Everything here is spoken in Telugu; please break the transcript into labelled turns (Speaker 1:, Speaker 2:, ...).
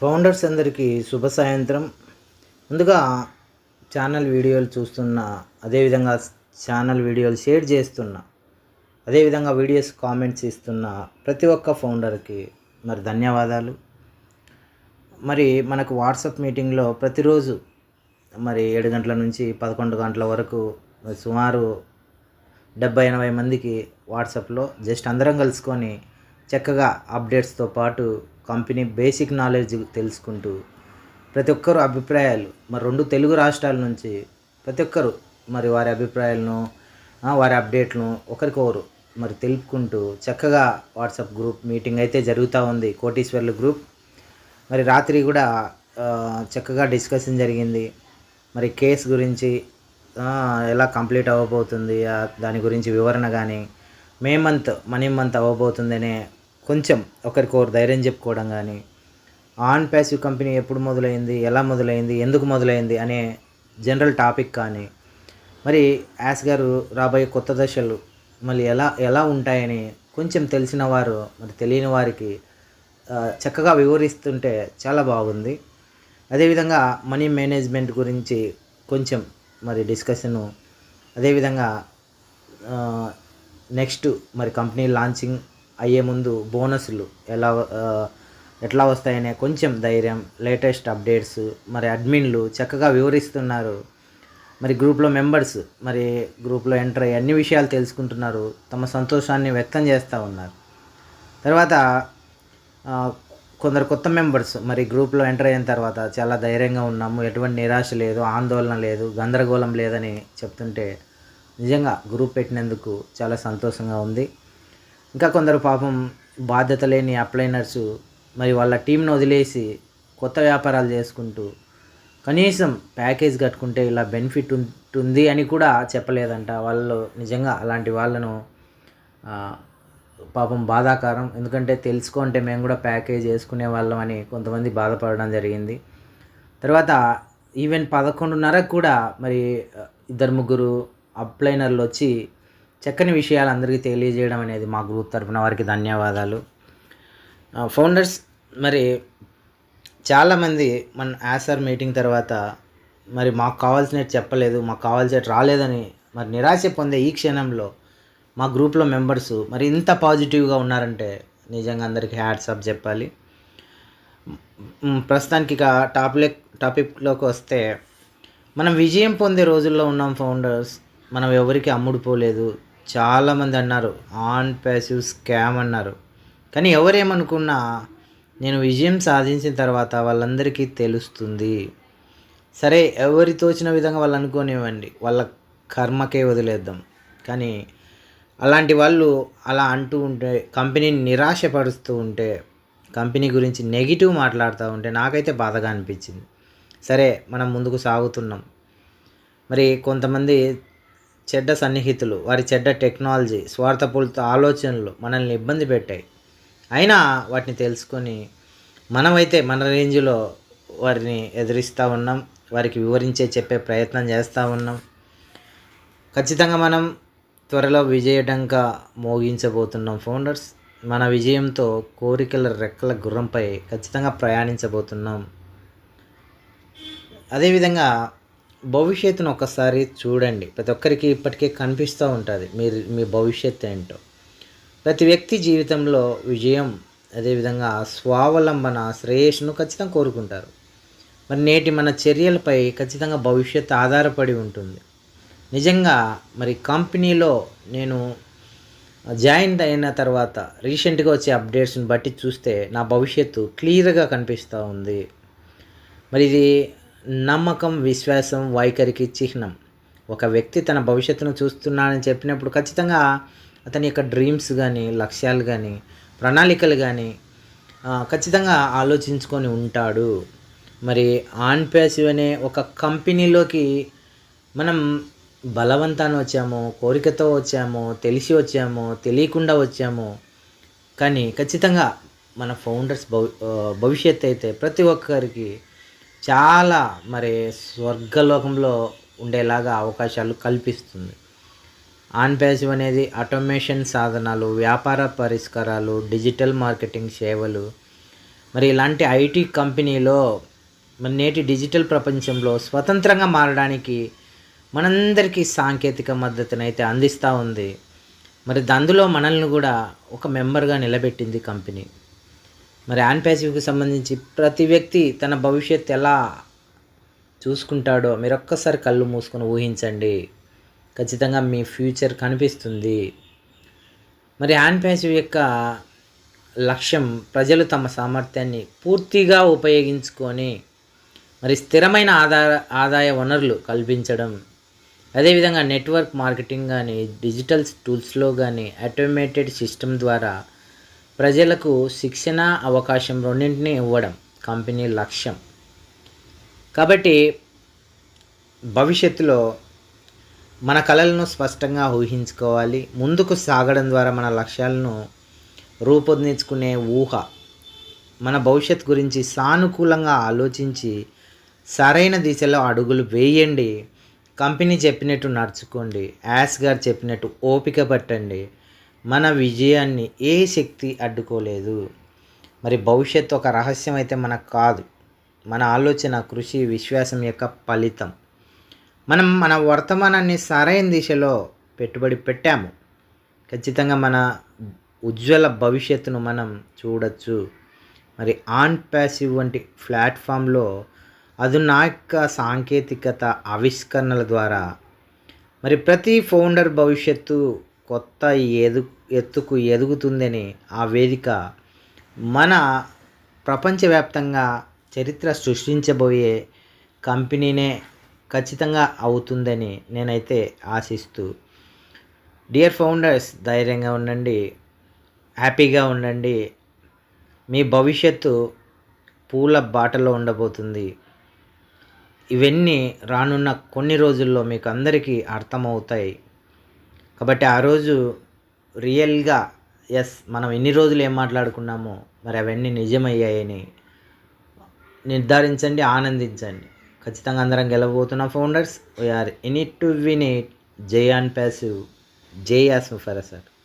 Speaker 1: ఫౌండర్స్ అందరికీ శుభ సాయంత్రం. ముందుగా ఛానల్ వీడియోలు చూస్తున్న అదేవిధంగా ఛానల్ వీడియోలు షేర్ చేస్తున్న అదేవిధంగా వీడియోస్ కామెంట్స్ ఇస్తున్న ప్రతి ఒక్క ఫౌండర్కి మరి ధన్యవాదాలు. మరి మనకు వాట్సాప్ మీటింగ్లో ప్రతిరోజు మరి ఏడు గంటల నుంచి పదకొండు గంటల వరకు సుమారు డెబ్బై ఎనభై మందికి వాట్సాప్లో జస్ట్ అందరం కలుసుకొని చక్కగా అప్డేట్స్తో పాటు కంపెనీ బేసిక్ నాలెడ్జ్ తెలుసుకుంటూ ప్రతి ఒక్కరు అభిప్రాయాలు మరి రెండు తెలుగు రాష్ట్రాల నుంచి ప్రతి ఒక్కరు మరి వారి అభిప్రాయాలను వారి అప్డేట్లను ఒకరికొకరు మరి తెలుపుకుంటూ చక్కగా వాట్సాప్ గ్రూప్ మీటింగ్ అయితే జరుగుతూ ఉంది కోటీశ్వర్ల గ్రూప్. మరి రాత్రి కూడా చక్కగా డిస్కషన్ జరిగింది. మరి కేస్ గురించి ఎలా కంప్లీట్ అవ్వబోతుంది దాని గురించి వివరణ కానీ మే మంత్ మనీ మంత్ అవ్వబోతుందనే కొంచెం ఒకరికొకరు ధైర్యం చెప్పుకోవడం కానీ ఆన్ ప్యాసివ్ కంపెనీ ఎప్పుడు మొదలైంది ఎలా మొదలైంది ఎందుకు మొదలైంది అనే జనరల్ టాపిక్ కానీ మరి యాస్ గారు రాబోయే కొత్త దశలు మళ్ళీ ఎలా ఎలా ఉంటాయని కొంచెం తెలిసిన వారు మరి తెలియని వారికి చక్కగా వివరిస్తుంటే చాలా బాగుంది. అదేవిధంగా మనీ మేనేజ్మెంట్ గురించి కొంచెం మరి డిస్కషను అదేవిధంగా నెక్స్ట్ మరి కంపెనీ లాంచింగ్ అయ్యే ముందు బోనస్లు ఎలా ఎట్లా వస్తాయనే కొంచెం ధైర్యం లేటెస్ట్ అప్డేట్స్ మరి అడ్మిన్లు చక్కగా వివరిస్తున్నారు. మరి గ్రూప్లో మెంబర్స్ మరి గ్రూప్లో ఎంటర్ అయ్యి అన్ని విషయాలు తెలుసుకుంటున్నారు. తమ సంతోషాన్ని వ్యక్తం చేస్తూ ఉన్నారు. తర్వాత కొందరు కొత్త మెంబర్స్ మరి గ్రూప్లో ఎంటర్ అయిన తర్వాత చాలా ధైర్యంగా ఉన్నాము. ఎటువంటి నిరాశ లేదు ఆందోళన లేదు గందరగోళం లేదని చెప్తుంటే నిజంగా గ్రూప్ పెట్టినందుకు చాలా సంతోషంగా ఉంది. ఇంకా కొందరు పాపం బాధ్యత లేని అప్లైనర్స్ మరి వాళ్ళ టీంను వదిలేసి కొత్త వ్యాపారాలు చేసుకుంటూ కనీసం ప్యాకేజ్ కట్టుకుంటే ఇలా బెనిఫిట్ ఉంటుంది అని కూడా చెప్పలేదంట. వాళ్ళు నిజంగా అలాంటి వాళ్ళను పాపం బాధాకరం. ఎందుకంటే తెలుసుకుంటే మేము కూడా ప్యాకేజ్ వేసుకునే వాళ్ళం అని కొంతమంది బాధపడడం జరిగింది. తర్వాత ఈవెన్ పదకొండున్నరకు కూడా మరి ఇద్దరు ముగ్గురు అప్లైనర్లు వచ్చి చక్కని విషయాలు అందరికీ తెలియజేయడం అనేది మా గ్రూప్ తరఫున వారికి ధన్యవాదాలు. ఫౌండర్స్ మరి చాలామంది మన యాసర్ మీటింగ్ తర్వాత మరి మాకు కావాల్సినట్టు చెప్పలేదు మాకు కావాల్సినట్టు రాలేదని మరి నిరాశ పొందే ఈ క్షణంలో మా గ్రూప్లో మెంబర్స్ మరి ఇంత పాజిటివ్గా ఉన్నారంటే నిజంగా అందరికీ హ్యాట్సప్ చెప్పాలి. ప్రస్తుతానికి ఇక టాపిక్ టాపిక్లోకి వస్తే మనం విజయం పొందే రోజుల్లో ఉన్నాం ఫౌండర్స్. మనం ఎవరికి అమ్ముడుపోలేదు చాలామంది అన్నారు ఆన్ ప్యాసివ్ స్కామ్ అన్నారు. కానీ ఎవరేమనుకున్నా నేను విజయం సాధించిన తర్వాత వాళ్ళందరికీ తెలుస్తుంది. సరే ఎవరి తోచిన విధంగా వాళ్ళు అనుకోనివ్వండి. వాళ్ళ కర్మకే వదిలేద్దాం. కానీ అలాంటి వాళ్ళు అలా అంటూ ఉంటే కంపెనీని నిరాశపరుస్తూ ఉంటే కంపెనీ గురించి నెగిటివ్ మాట్లాడుతూ ఉంటే నాకైతే బాధగా అనిపించింది. సరే మనం ముందుకు సాగుతున్నాం. మరి కొంతమంది చెడ్డ సన్నిహితులు వారి చెడ్డ టెక్నాలజీ స్వార్థపూరిత ఆలోచనలు మనల్ని ఇబ్బంది పెట్టాయి. అయినా వాటిని తెలుసుకొని మనమైతే మన రేంజ్లో వారిని ఎదిరిస్తూ ఉన్నాం వారికి వివరించే చెప్పే ప్రయత్నం చేస్తూ ఉన్నాం. ఖచ్చితంగా మనం త్వరలో విజయడంక మోగించబోతున్నాం ఫౌండర్స్. మన విజయంతో కోరికల రెక్కల గుర్రంపై ఖచ్చితంగా ప్రయాణించబోతున్నాం. అదేవిధంగా భవిష్యత్తును ఒకసారి చూడండి. ప్రతి ఒక్కరికి ఇప్పటికే కనిపిస్తూ ఉంటుంది. మీరు మీ భవిష్యత్తు ఏంటో. ప్రతి వ్యక్తి జీవితంలో విజయం అదేవిధంగా స్వావలంబన శ్రేయస్సును ఖచ్చితంగా కోరుకుంటారు. మరి నేటి మన చర్యలపై ఖచ్చితంగా భవిష్యత్తు ఆధారపడి ఉంటుంది. నిజంగా మరి కంపెనీలో నేను జాయిన్ అయిన తర్వాత రీసెంట్గా వచ్చే అప్డేట్స్ని బట్టి చూస్తే నా భవిష్యత్తు క్లియర్గా కనిపిస్తూ ఉంది. మరి ఇది నమ్మకం విశ్వాసం వైఖరికి చిహ్నం. ఒక వ్యక్తి తన భవిష్యత్తును చూస్తున్నాడని చెప్పినప్పుడు ఖచ్చితంగా అతని యొక్క డ్రీమ్స్ కానీ లక్ష్యాలు కానీ ప్రణాళికలు కానీ ఖచ్చితంగా ఆలోచించుకొని ఉంటాడు. మరి ఆన్ ప్యాసివ్ అనే ఒక కంపెనీలోకి మనం బలవంతాన్ని వచ్చాము కోరికతో వచ్చాము తెలిసి వచ్చాము తెలియకుండా వచ్చాము కానీ ఖచ్చితంగా మన ఫౌండర్స్ భవి భవిష్యత్ అయితే ప్రతి ఒక్కరికి చాలా మరి స్వర్గలోకంలో ఉండేలాగా అవకాశాలు కల్పిస్తుంది. ఆన్ ప్యాసివ్ అనేది ఆటోమేషన్ సాధనాలు వ్యాపార పరిష్కారాలు డిజిటల్ మార్కెటింగ్ సేవలు. మరి ఇలాంటి ఐటీ కంపెనీలో మన నేటి డిజిటల్ ప్రపంచంలో స్వతంత్రంగా మారడానికి మనందరికీ సాంకేతిక మద్దతునైతే అందిస్తూ ఉంది. మరి అందులో మనల్ని కూడా ఒక మెంబర్గా నిలబెట్టింది కంపెనీ. మరి యాన్ ప్యాసివ్కి సంబంధించి ప్రతి వ్యక్తి తన భవిష్యత్ ఎలా చూసుకుంటాడో మీరు ఒక్కసారి కళ్ళు మూసుకొని ఊహించండి. ఖచ్చితంగా మీ ఫ్యూచర్ కనిపిస్తుంది. మరి యాన్ ప్యాసివ్ యొక్క లక్ష్యం ప్రజలు తమ సామర్థ్యాన్ని పూర్తిగా ఉపయోగించుకొని మరి స్థిరమైన ఆధార ఆదాయ వనరులు కల్పించడం. అదేవిధంగా నెట్వర్క్ మార్కెటింగ్ కానీ డిజిటల్ టూల్స్లో కానీ ఆటోమేటెడ్ సిస్టమ్ ద్వారా ప్రజలకు శిక్షణ అవకాశం రెండింటినీ ఇవ్వడం కంపెనీ లక్ష్యం. కాబట్టి భవిష్యత్తులో మన కళలను స్పష్టంగా ఊహించుకోవాలి. ముందుకు సాగడం ద్వారా మన లక్ష్యాలను రూపొందించుకునే ఊహ మన భవిష్యత్ గురించి సానుకూలంగా ఆలోచించి సరైన దిశలో అడుగులు వేయండి. కంపెనీ చెప్పినట్టు నడుచుకోండి. యాస్ గారు చెప్పినట్టు ఓపిక పట్టండి. మన విజయాన్ని ఏ శక్తి అడ్డుకోలేదు. మరి భవిష్యత్తు ఒక రహస్యం అయితే మనకు కాదు. మన ఆలోచన కృషి విశ్వాసం యొక్క ఫలితం. మనం మన వర్తమానాన్ని సరైన దిశలో పెట్టుబడి పెట్టాము. ఖచ్చితంగా మన ఉజ్వల భవిష్యత్తును మనం చూడొచ్చు. మరి ఆన్ ప్యాసివ్ వంటి ప్లాట్ఫామ్లో అధునాయక సాంకేతికత ఆవిష్కరణల ద్వారా మరి ప్రతి ఫౌండర్ భవిష్యత్తు కొత్త ఎదు ఎత్తుకు ఎదుగుతుందని ఆ వేదిక మన ప్రపంచవ్యాప్తంగా చరిత్ర సృష్టించబోయే కంపెనీనే ఖచ్చితంగా అవుతుందని నేనైతే ఆశిస్తూ డియర్ ఫౌండర్స్ ధైర్యంగా ఉండండి హ్యాపీగా ఉండండి. మీ భవిష్యత్తు పూల బాటలో ఉండబోతుంది. ఇవన్నీ రానున్న కొన్ని రోజుల్లో మీకు అందరికీ అర్థమవుతాయి. కాబట్టి ఆ రోజు రియల్గా ఎస్ మనం ఎన్ని రోజులు ఏం మాట్లాడుకున్నామో మరి అవన్నీ నిజమయ్యాయని నిర్ధారించండి ఆనందించండి. ఖచ్చితంగా అందరం గెలవబోతున్నాం. Founders we are in it to win it జై అండ్ ప్యాసివ్ జై యాస్ ఫర్ సార్